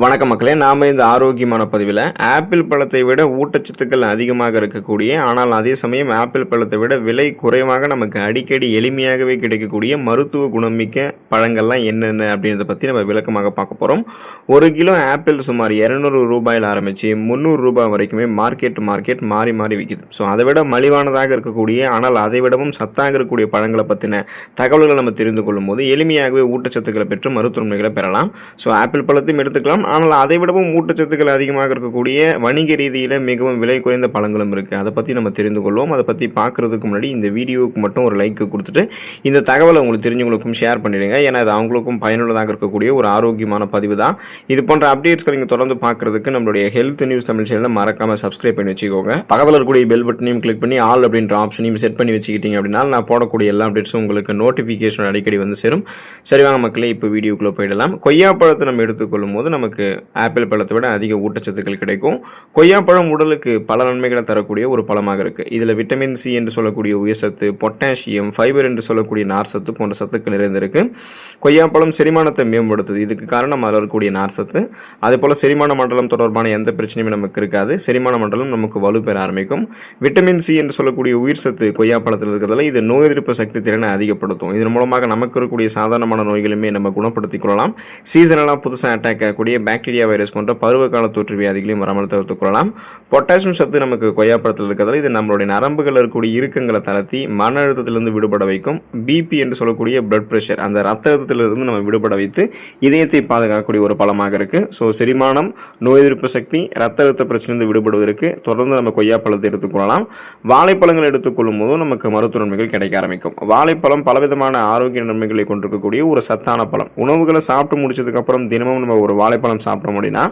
வணக்கம் மக்களே நாம் இந்த ஆரோக்கியமான பதிவில் ஆப்பிள் பழத்தை விட ஊட்டச்சத்துக்கள் அதிகமாக இருக்கக்கூடிய ஆனால் அதே சமயம் ஆப்பிள் பழத்தை விட விலை குறைவாக நமக்கு அடிக்கடி எளிமையாகவே கிடைக்கக்கூடிய மருத்துவ குணமிக்க பழங்கள்லாம் என்னென்ன அப்படின்றத பற்றி நம்ம விளக்கமாக பார்க்க போகிறோம் ஒரு கிலோ ஆப்பிள் சுமார் இரநூறு ரூபாயில் ஆரம்பித்து முந்நூறு ரூபாய் வரைக்குமே மார்க்கெட் மார்க்கெட் மாறி மாறி விற்கிது ஸோ அதை விட மலிவானதாக இருக்கக்கூடிய ஆனால் அதை விடவும் சத்தாக இருக்கக்கூடிய பழங்களை பற்றின தகவல்களை நம்ம தெரிந்து கொள்ளும் போது எளிமையாகவே ஊட்டச்சத்துக்களை பெற்று மருத்துவமனைகளை பெறலாம். ஸோ ஆப்பிள் பழத்தையும் எடுத்துக்கலாம். ஆனால் அதை விடவும் ஊட்டச்சத்துக்கள் அதிகமாக இருக்கக்கூடிய வணிக ரீதியில் மிகவும் விலை குறைந்த பழங்களும் இருக்குது அதை பற்றி நம்ம தெரிந்து கொள்வோம். அதை பற்றி பார்க்குறதுக்கு முன்னாடி இந்த வீடியோவுக்கு மட்டும் ஒரு லைக் கொடுத்துட்டு இந்த தகவலை உங்களுக்கு தெரிஞ்சவங்களுக்கும் ஷேர் பண்ணிடுங்க. ஏன்னா அது அவங்களுக்கும் பயனுள்ளதாக இருக்கக்கூடிய ஒரு ஆரோக்கியமான பதிவு தான். இது போன்ற அப்டேட்ஸ்களை நீங்கள் தொடர்ந்து பார்க்குறதுக்கு நம்மளுடைய ஹெல்த் நியூஸ் தமிழ் சேனலை மறக்காமல் சப்ஸ்கிரைப் பண்ணி வச்சுக்கோங்க. பக்கத்தில் இருக்கக்கூடிய பெல் பட்டனையும் கிளிக் பண்ணி ஆல் அப்படின்ற ஆப்ஷனையும் செட் பண்ணி வச்சுக்கிட்டீங்க அப்படின்னா நான் போடக்கூடிய எல்லா அப்டேட்ஸும் உங்களுக்கு நோட்டிஃபிகேஷன் அடிக்கடி வந்து சேரும். சரி மக்களே இப்போ வீடியோக்குள்ளே போயிடலாம். கொய்யாப்பழத்தை நம்ம எடுத்துக்கொள்ளும் போது நமக்கு ஆப்பிள் பழத்தை விட அதிக ஊட்டச்சத்துக்கள் கிடைக்கும். கொய்யாப்பழம் உடலுக்கு பல நன்மைகளை தரக்கூடிய ஒரு பழமாக இருக்குது இதில் விட்டமின் சி என்று சொல்லக்கூடிய உயர்சத்து பொட்டாசியம் ஃபைபர் என்று சொல்லக்கூடிய நார் சத்து போன்ற சத்துக்கள் நிறைந்திருக்கு. கொய்யாப்பழம் செரிமானத்தை மேம்படுத்துது. இதுக்கு காரணம் அதில் இருக்கக்கூடிய நார் சத்து. அதே போல் செரிமான மண்டலம் தொடர்பான எந்த பிரச்சனையும் நமக்கு இருக்காது. செரிமான மண்டலம் நமக்கு வலுப்பெற ஆரம்பிக்கும். விட்டமின் சி என்று சொல்லக்கூடிய உயிர் சத்து கொய்யாப்பழத்தில் இருக்கிறதால இது நோய் எதிர்ப்பு சக்தி திறனை அதிகப்படுத்தும். இதன் மூலமாக நமக்கு இருக்கக்கூடிய சாதாரணமான நோய்களுமே நம்ம குணப்படுத்திக் கொள்ளலாம். சீசனலாக புதுசாக அட்டாக் ஆகக்கூடிய பாக்டீரியா வைரஸ் போன்ற பருவகால தொற்று வியாதிகளையும் வராமல் தவிர்த்துக் கொள்ளலாம். பொட்டாசியம் சத்து நமக்கு கொய்யாப்பழத்தில் இருக்கிறதால இது நம்மளுடைய நரம்புகள் இருக்கக்கூடிய இறுக்கங்களை தளர்த்தி மன அழுத்தத்திலிருந்து விடுபட வைக்கும். பிபி என்று சொல்லக்கூடிய பிளட் ப்ரெஷர் அந்த ரத்த அழுத்தத்திலிருந்து நம்ம விடுபட வைத்து இதயத்தை பாதுகாக்கக்கூடிய ஒரு பழமாக இருக்குது ஸோ செரிமானம் நோய் எதிர்ப்பு சக்தி ரத்த அழுத்த பிரச்சனையிலிருந்து விடுபடுவதற்கு தொடர்ந்து நம்ம கொய்யாப்பழத்தை எடுத்துக்கொள்ளலாம் வாழைப்பழங்கள் எடுத்துக்கொள்ளும் போதும் நமக்கு மருத்துவ நன்மைகள் கிடைக்க ஆரம்பிக்கும். வாழைப்பழம் பலவிதமான ஆரோக்கிய நன்மைகளை கொண்டிருக்கக்கூடிய ஒரு சத்தான பழம். உணவுகளை சாப்பிட்டு முடிச்சதுக்கப்புறம் தினமும் நம்ம ஒரு வாழைப்பழம் சாப்பிட்டோம் அப்படின்னா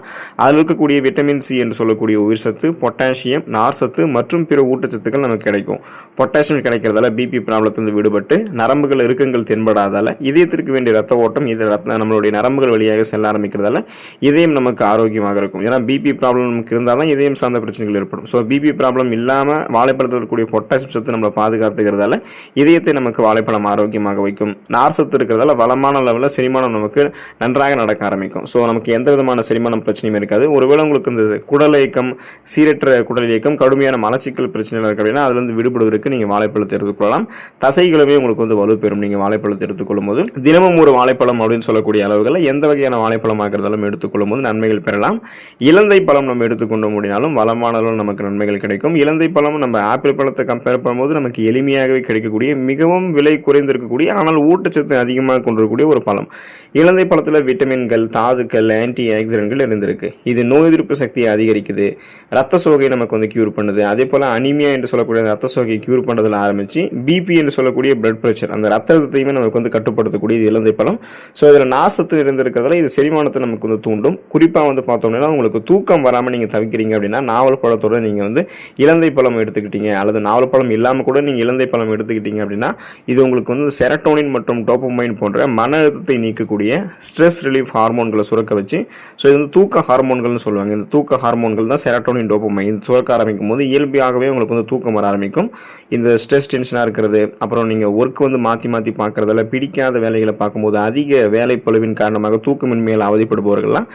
அதில் இருக்கக்கூடிய விட்டமின் சி என்று சொல்லக்கூடிய உயிர் சத்து பொட்டாசியம் நார் சத்து மற்றும் பிற ஊட்டச்சத்துக்கள் நமக்கு கிடைக்கும். பொட்டாசியம் கிடைக்கிறதால பிபி ப்ராப்ளத்திலிருந்து விடுபட்டு நரம்புகள் இறுக்கங்கள் தென்படாதால இதயத்திற்கு வேண்டிய ரத்த ஓட்டம் இது ரத்த நம்மளுடைய நரம்புகள் வழியாக செல்ல ஆரம்பிக்கிறதால இதயம் நமக்கு ஆரோக்கியமாக இருக்கும். ஏன்னா பிபி ப்ராப்ளம் நமக்கு இருந்தால் தான் இதயம் சார்ந்த பிரச்சனைகள் ஏற்படும். ஸோ பிபி ப்ராப்ளம் இல்லாமல் வாழைப்பழத்தில் இருக்கக்கூடிய பொட்டாசியம் சத்து நம்மளை பாதுகாத்துக்கிறதால இதயத்தை நமக்கு வாழைப்பழம் ஆரோக்கியமாக வைக்கும். நார் சத்து இருக்கிறதால வளமான அளவில் செரிமானம் நமக்கு நன்றாக நடக்க ஆரம்பிக்கும். ஸோ நமக்கு எந்த விதமான செரிமானம் பிரச்சனையும் இருக்காது. ஒருவேளை உங்களுக்கு இந்த குடல் இயக்கம் சீரற்ற குடல் இயக்கம் கடுமையான மலச்சிக்கல் பிரச்சனைகள் இருக்கு அப்படின்னா அதுலேருந்து விடுபடுவதற்கு நீங்கள் வாழைப்பழத்தை எடுத்துக்கொள்ளலாம் தசைகளுமே உங்களுக்கு வந்து வலுப்பெறும் நீங்கள் வாழைப்பழத்தை எடுத்துக்கொள்ளும் போது தினமும் ஒரு வாழைப்பழம் அப்படின்னு சொல்லக்கூடிய அளவுகளில் எந்த வகையான வாழைப்பழமாக இருந்தாலும் எடுத்துக்கொள்ளும் போது நன்மைகள் பெறலாம். இலந்தை பழம் நம்ம எடுத்துக்கொண்டு முடினாலும் வளமானாலும் நமக்கு நன்மைகள் கிடைக்கும். இலந்தை பழம் நம்ம ஆப்பிள் பழத்தை கம்பேர் பண்ணும்போது நமக்கு எளிமையாகவே கிடைக்கக்கூடிய மிகவும் விலை குறைந்திருக்கக்கூடிய ஆனால் ஊட்டச்சத்து அதிகமாக கொண்டிருக்கக்கூடிய ஒரு பழம். இலந்தை பழத்தில் விட்டமின்கள் தாதுக்கள் ஆன்டி ஆக்சிடென்ட்கள் இருந்திருக்கு. இது நோய் எதிர்ப்பு சக்தியை அதிகரிக்குது. ரத்த சோகை நமக்கு வந்து கியூர் பண்ணுது. அதே போல் அனிமியா என்று சொல்லக்கூடிய அந்த ரத்த சோகையை கியூர் பண்ணுறதுல ஆரம்பித்து பிபி என்று சொல்லக்கூடிய பிளட் ப்ரெஷர் அந்த ரத்த அழுத்தத்தையுமே நமக்கு வந்து கட்டுப்படுத்தக்கூடிய இது இலந்தை பழம். ஸோ இதில் நாசத்து இருந்திருக்கிறதுல இது செரிமானத்தை நமக்கு வந்து தூண்டும். குறிப்பாக வந்து பார்த்தோம்னா உங்களுக்கு தூக்கம் வராமல் நீங்கள் தவிக்கிறீங்க அப்படின்னா நாவல் பழத்தோட நீங்கள் வந்து இலந்தை பழம் எடுத்துக்கிட்டீங்க. அல்லது நாவல் பழம் இல்லாமல் கூட நீங்கள் இலந்தை பழம் எடுத்துக்கிட்டீங்க அப்படின்னா இது உங்களுக்கு வந்து செரட்டோனின் மற்றும் டோப்பமைன் போன்ற மன அழுத்தத்தை நீக்கக்கூடிய ஸ்ட்ரெஸ் ரிலீஃப் ஹார்மோன்களை சுரக்க வச்சு ஸோ இது வந்து தூக்க ஹார்மோன்கள்னு சொல்லுவாங்க. இந்த தூக்க ஹார்மோன்கள் தான் செரட்டோனின் டோப்பமைன் இது சுரக்க ஆரம்பிக்கும் போது இயல்பியாகவே உங்களுக்கு வந்து தூக்கம் வர ஆரம்பிக்கும். இந்த ஸ்ட்ரெஸ் டென்ஷனாக இருக்கிறது அப்புறம் நீங்கள் ஒர்க் வந்து மாற்றி மாற்றி பார்க்குறதால பிடிக்காத வேலைகளை பார்க்கும்போது அதிக வேலைப்பழுவின் காரணமாக தூக்கமின்மையில் அவதிப்படுபவர்கள்லாம்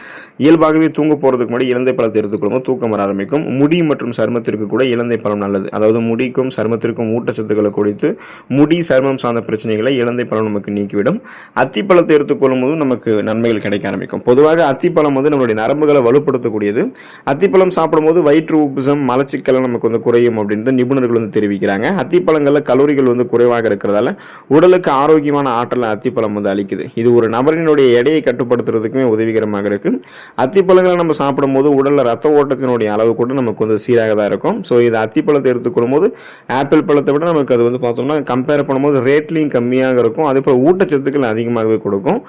இயல்பாகவே தூங்க போகிறதுக்கு முன்னாடி இலந்தை பழத்தை எடுத்துக்கொள்ளும் தூக்கம் வர ஆரம்பிக்கும். முடி மற்றும் சருமத்திற்கு கூட இலந்தை பழம் நல்லது. அதாவது முடிக்கும் சருமத்திற்கும் ஊட்டச்சத்துக்களை குடித்து முடி சருமம் சார்ந்த பிரச்சனைகளை இலந்தை பழம் நமக்கு நீக்கிவிடும். அத்திப்பழத்தை எடுத்துக்கொள்ளும் போது நமக்கு நன்மைகள் கிடைக்க ஆரம்பிக்கும். பொதுவாக அத்திப்பழம் வந்து நம்மளுடைய நரம்புகளை வலுப்படுத்தக்கூடியது. அத்திப்பழம் சாப்பிடும்போது வயிற்று உப்புசம் மலச்சிக்கலை நமக்கு வந்து குறையும் அப்படின்னு நிபுணர்கள் வந்து தெரிவிக்கிறாங்க. அத்திப்பழங்களில் கலோரிகள் வந்து குறைவாக இருக்கிறதால உடலுக்கு ஆரோக்கியமான ஆற்றலை அத்திப்பழம் வந்து அளிக்குது. இது ஒரு நபரினுடைய எடையை கட்டுப்படுத்துறதுக்குமே உதவிகரமாக இருக்குது அத்திப்பழங்களை நம்ம சாப்பிடும்போது உடலில் ரத்த ஓட்டத்தினுடைய அளவு கூட நமக்கு வந்து சீராக தான் இருக்கும். ஸோ இது அத்திப்பழத்தை எடுத்துக்கொள்ளும் போது ஆப்பிள் பழத்தை விட நமக்கு அது வந்து பார்த்தோம்னா கம்பேர் பண்ணும்போது ரேட்லையும் கம்மியாக இருக்கும். அதே போல் ஊட்டச்சத்துக்கள் அதிகமாகவே கொடுக்கும்.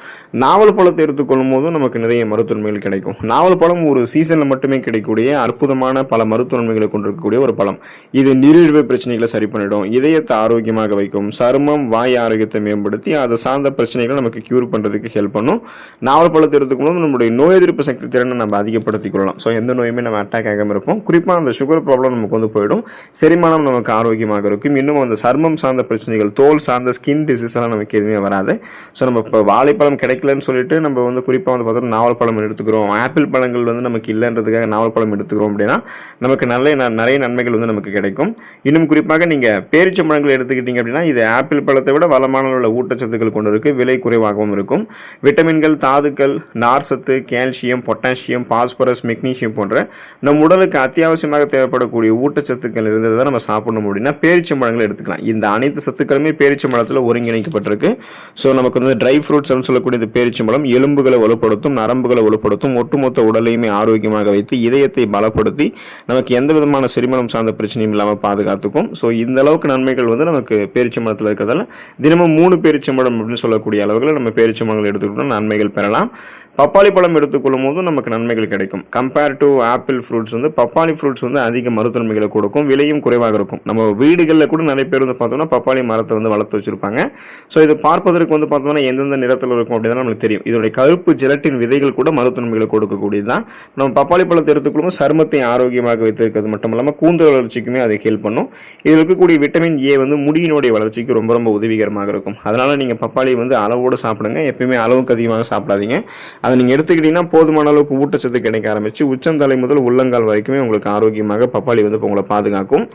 நாவல் பழத்தை எடுத்துக்கொள்ளும் போதும் நமக்கு நிறைய மருத்துவன்மைகள் கிடைக்கும். நாவல் பழம் ஒரு சீசனில் மட்டுமே கிடைக்கக்கூடிய அற்புதமான பல மருத்துவன்மைகளை கொண்டிருக்கக்கூடிய ஒரு பழம். இது நீரிழிவு பிரச்சனைகளை சரி பண்ணிடும். இதயத்தை ஆரோக்கியமாக வைக்கும். சருமம் வாய் ஆரோக்கியத்தை மேம்படுத்தி அதை சார்ந்த பிரச்சனைகளை நமக்கு கியூர் பண்ணுறதுக்கு ஹெல்ப் பண்ணும். நாவல் பழத்தை எடுத்துக்கணும் நம்மளுடைய நோய் எதிர்ப்பு சக்தி திறனை நம்ம அதிகப்படுத்திக் கொள்ளலாம். ஸோ எந்த நோயுமே நம்ம அட்டாக் ஆகாமல் இருப்போம். குறிப்பாக அந்த சுகர் ப்ராப்ளம் நமக்கு வந்து போயிடும். செரிமானம் நமக்கு ஆரோக்கியமாக இருக்கும். இன்னும் அந்த சர்மம் சார்ந்த பிரச்சனைகள் தோல் சார்ந்த ஸ்கின் டிசீஸ் எல்லாம் நமக்கு எதுவுமே வராது. ஸோ நம்ம இப்போ வாழைப்பழம் கிடைக்கலன்னு சொல்லிட்டு நம்ம வந்து குறிப்பாக வந்து பார்த்தோம்னா நாவல் பழம் பழம் எடுத்துக்கிறோம். ஆப்பிள் பழங்கள் வந்து நமக்கு இல்லைன்றதுக்காக நாவல் பழம் எடுத்துக்கிறோம் அப்படின்னா நமக்கு நல்ல ந- நிறைய நன்மைகள் வந்து நமக்கு கிடைக்கும். இன்னும் குறிப்பாக நீங்கள் பேரிச்சம்பழங்கள் எடுத்துக்கிட்டீங்க அப்படின்னா இது ஆப்பிள் பழத்தை விட வளமான உள்ள ஊட்டச்சத்துக்கள் கொண்டு இருக்கு விலை குறைவாகவும் இருக்கும். விட்டமின்கள் தாதுக்கள் நார் சத்து கால்சியம் பொட்டாசியம் பாஸ்பரஸ் மெக்னீசியம் போன்ற நம் உடலுக்கு அத்தியாவசியமாக தேவைப்படக்கூடிய ஊட்டச்சத்துக்கள் இருந்ததை தான் நம்ம சாப்பிடணும் அப்படின்னா பேரிச்சம்பழங்களை எடுத்துக்கலாம். இந்த அனைத்து சத்துக்களுமே பேரிச்சம்பழத்தில் ஒருங்கிணைக்கப்பட்டிருக்கு. ஸோ நமக்கு வந்து ட்ரை ஃப்ரூட்ஸ் சொல்லக்கூடிய இந்த பேரிச்சம்பழம் எலும்புகளை வலுப்படுத்தும் நரம்புகள் வலுப்படுத்தும் ஒட்டுமொத்த உடலையுமே ஆரோக்கியமாக வைத்து இதயத்தை பலப்படுத்தி நமக்கு எந்த விதமான செரிமானம் சார்ந்த பிரச்சனையும் இல்லாமல் பாதுகாத்துக்கும். ஸோ இந்த அளவுக்கு நன்மைகள் வந்து நமக்கு பேரிச்சம்பழத்தில் இருக்கிறதால தினமும் மூணு பேரிச்சம்பழம் அப்படின்னு சொல்லக்கூடிய அளவுகளில் நம்ம பேரிச்சம்பழங்கள் எடுத்துக்கிட்டோம் நன்மைகள் பெறலாம். பப்பாளி பழம் எடுத்துக்கொள்ளும் போதும் நமக்கு நன்மைகள் கிடைக்கும். கம்பேர் டு ஆப்பிள் ஃப்ரூட்ஸ் வந்து பப்பாளி ஃப்ரூட்ஸ் வந்து அதிக மருத்துவமைகளை கொடுக்கும் விலையும் குறைவாக இருக்கும். நம்ம வீடுகளில் கூட நிறைய பேர் வந்து பார்த்தோம்னா பப்பாளி மரத்தை வந்து வளர்த்து வச்சிருப்பாங்க. ஸோ இது பார்ப்பதற்கு வந்து பார்த்தோம்னா எந்தெந்த நிறத்தில் இருக்கும் அப்படின்னு நம்மளுக்கு தெரியும். இதோடைய கருப்பு ஜெலட்டின் விதைகள் கூட மருத்துவன்மைகளை கொடுக்கக்கூடியது தான் நம்ம பப்பாளி பழத்தை எடுத்துக்கொள்ளும் சருமத்தை ஆரோக்கியமாக வைத்திருக்கிறது மட்டும் இல்லாமல் கூந்தல் வளர்ச்சிக்குமே அதை ஹெல்ப் பண்ணும். இதில் இருக்கக்கூடிய விட்டமின் ஏ வந்து முடியினுடைய வளர்ச்சிக்கு ரொம்ப ரொம்ப உதவிகரமாக இருக்கும். அதனால் நீங்கள் பப்பாளி வந்து அளவோடு சாப்பிடுங்க. எப்பயுமே அளவுக்கு அதிகமாக சாப்பிடாதீங்க. அதை நீங்கள் எடுத்துக்கிட்டீங்கன்னா போதுமான அளவுக்கு ஊட்டச்சத்து கிடைக்க ஆரம்பித்து உச்சந்தலை முதல் உள்ளங்கால் வரைக்குமே உங்களுக்கு ஆரோக்கியமாக பப்பாளி வந்து உங்களை பாதுகாக்கும்.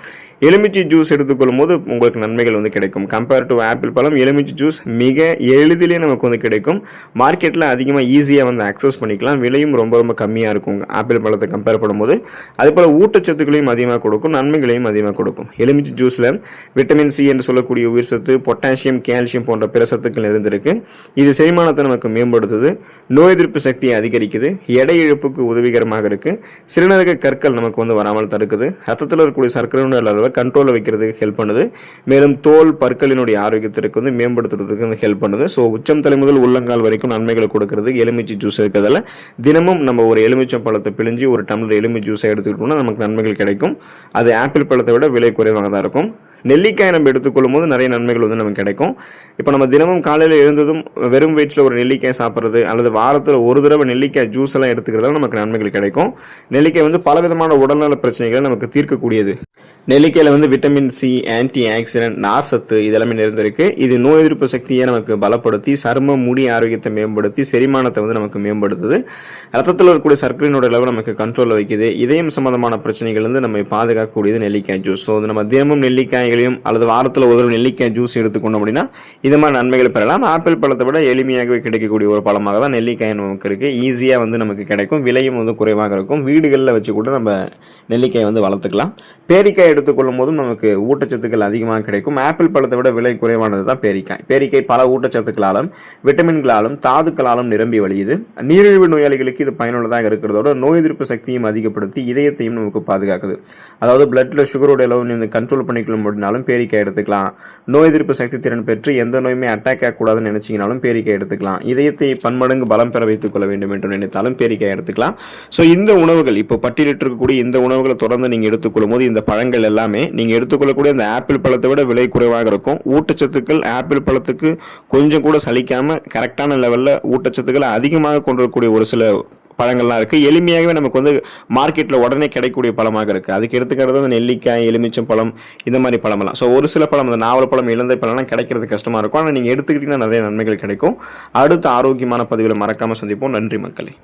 எலுமிச்சை ஜூஸ் எடுத்துக்கொள்ளும் போது உங்களுக்கு நன்மைகள் வந்து கிடைக்கும். கம்பேர் டு ஆப்பிள் பழம் எலுமிச்சை ஜூஸ் மிக எளிதிலே நமக்கு வந்து கிடைக்கும். மார்க்கெட்டில் அதிகமாக ஈஸியாக வந்து அக்சஸ் பண்ணிக்கலாம். விலையும் ரொம்ப ரொம்ப கம்மியாக இருக்கும். ஆப்பிள் பழத்தை கம்பேர் பண்ணும்போது அதுபோல் ஊட்டச்சத்துக்களையும் அதிகமாக கொடுக்கும் நன்மைகளையும் அதிகமாக கொடுக்கும். எலுமிச்சை ஜூஸில் விட்டமின் சி என்று சொல்லக்கூடிய உயிர் சத்து பொட்டாசியம் கால்சியம் போன்ற பிற சத்துக்கள் இருந்திருக்கு இது செரிமானத்தை நமக்கு மேம்படுத்துது. நோய் எதிர்ப்பு சக்தியை அதிகரிக்குது. எடை இழப்புக்கு உதவிகரமாக இருக்கு. சிறுநீரக கற்கள் நமக்கு வந்து வராமல் தடுக்குது. ரத்தத்தில் இருக்கக்கூடிய சர்க்கரை அளவை கண்ட்ரோலில் வைக்கிறதுக்கு ஹெல்ப் பண்ணுது. மேலும் தோல் பற்களினுடைய ஆரோக்கியத்திற்கு வந்து மேம்படுத்துறதுக்கு வந்து ஹெல்ப் பண்ணுது. ஸோ உச்சம் தலை முதல் உள்ளங்கால் வரைக்கும் நன்மைகளை கொடுக்கறது எலுமிச்சை ஜூஸ் இருக்கிறதால தினமும் நம்ம ஒரு எலுமிச்சம் பழத்தை பிழிஞ்சு ஒரு டம்ளர் எலுமிச்சை ஜூஸை எடுத்துக்கிட்டோம்னா நமக்கு நன்மைகள் கிடைக்கும். அது ஆப்பிள் பழத்தை விட விலை குறைவாக தான் இருக்கும். நெல்லிக்காய் நம்ம எடுத்துக்கொள்ளும் போது நிறைய நன்மைகள் வந்து நமக்கு கிடைக்கும். இப்போ நம்ம தினமும் காலையில் எழுந்ததும் வெறும் வயிற்றில் ஒரு நெல்லிக்காய் சாப்பிட்றது அல்லது வாரத்தில் ஒரு தடவை நெல்லிக்காய் ஜூஸ் எல்லாம் எடுத்துக்கிறதால நமக்கு நன்மைகள் கிடைக்கும். நெல்லிக்காய் வந்து பலவிதமான உடல்நல பிரச்சனைகளை நமக்கு தீர்க்கக்கூடியது. நெல்லிக்காயில் வந்து விட்டமின் சி ஆன்டி ஆக்சிடென்ட் நார்சத்து இதெல்லாமே நிறைந்திருக்கு. இது நோய் எதிர்ப்பு சக்தியை நமக்கு பலப்படுத்தி சரும முடி ஆரோக்கியத்தை மேம்படுத்தி செரிமானத்தை வந்து நமக்கு மேம்படுத்துது. ரத்தத்தில் இருக்கக்கூடிய சர்க்கரையினோட அளவு நமக்கு கண்ட்ரோலில் வைக்குது. இதயம் சம்பந்தமான பிரச்சனைகள் வந்து நம்ம பாதுகாக்கக்கூடியது நெல்லிக்காய் ஜூஸ் ஸோ நம்ம தினமும் நெல்லிக்காய் நெல்லிக்காய்களையும் அல்லது வாரத்தில் ஒரு நெல்லிக்காய் ஜூஸ் எடுத்துக்கொண்டோம் அப்படின்னா இது மாதிரி நன்மைகளை பெறலாம். ஆப்பிள் பழத்தை விட எளிமையாகவே கிடைக்கக்கூடிய ஒரு பழமாக தான் நெல்லிக்காய் நமக்கு இருக்குது ஈஸியாக வந்து நமக்கு கிடைக்கும். விலையும் வந்து குறைவாக இருக்கும். வீடுகளில் வச்சு கூட நம்ம நெல்லிக்காய் வந்து வளர்த்துக்கலாம். பேரிக்காய் எடுத்துக்கொள்ளும் போதும் நமக்கு ஊட்டச்சத்துக்கள் அதிகமாக கிடைக்கும். ஆப்பிள் பழத்தை விட விலை குறைவானது தான் பேரிக்காய். பேரிக்காய் பல ஊட்டச்சத்துக்களாலும் விட்டமின்களாலும் தாதுக்களாலும் நிரம்பி வழியுது. நீரிழிவு நோயாளிகளுக்கு இது பயனுள்ளதாக இருக்கிறதோட நோய் எதிர்ப்பு சக்தியும் அதிகப்படுத்தி இதயத்தையும் நமக்கு பாதுகாக்குது. அதாவது பிளட்டில் சுகரோட அளவு நீங்கள் கண்ட்ரோல் பண்ணிக்கொள்ளும் அப்படின்னாலும் பேரிக்காய் எடுத்துக்கலாம். நோய் எதிர்ப்பு சக்தி திறன் பெற்று எந்த நோயுமே அட்டாக் ஆகக்கூடாதுன்னு நினைச்சீங்கனாலும் பேரிக்காய் எடுத்துக்கலாம். இதயத்தை பன்மடங்கு பலம் பெற வைத்துக் கொள்ள வேண்டும் என்று நினைத்தாலும் பேரிக்காய் எடுத்துக்கலாம். ஸோ இந்த உணவுகள் இப்போ பட்டியலிட்டிருக்கக்கூடிய இந்த உணவுகளை தொடர்ந்து நீங்கள் எடுத்துக்கொள்ளும் போது இந்த பழங்கள் எல்லாமே நீங்கள் எடுத்துக்கொள்ளக்கூடிய இந்த ஆப்பிள் பழத்தை விட விலை குறைவாக இருக்கும். ஊட்டச்சத்துக்கள் ஆப்பிள் பழத்துக்கு கொஞ்சம் கூட சலிக்காம கரெக்டான லெவலில் ஊட்டச்சத்துக்களை அதிகமாக கொண்டிருக்கக்கூடிய ஒரு சில பழங்கள்லாம் இருக்குது எளிமையாகவே நமக்கு வந்து மார்க்கெட்டில் உடனே கிடைக்கக்கூடிய பழமாக இருக்குது அதுக்கு எடுத்துக்கிறது வந்து நெல்லிக்காய் எலுமிச்சம் பழம் இந்த மாதிரி பழமெல்லாம். ஸோ ஒரு சில பழம் அந்த நாவல் பழம் இழந்தை பழம்லாம் கிடைக்கிறது கஷ்டமாக இருக்கும். ஆனால் நீங்கள் எடுத்துக்கிட்டிங்கன்னா நிறைய நன்மைகள் கிடைக்கும். அடுத்த ஆரோக்கியமான பதிவில் மறக்காமல் சந்திப்போம். நன்றி மக்களே.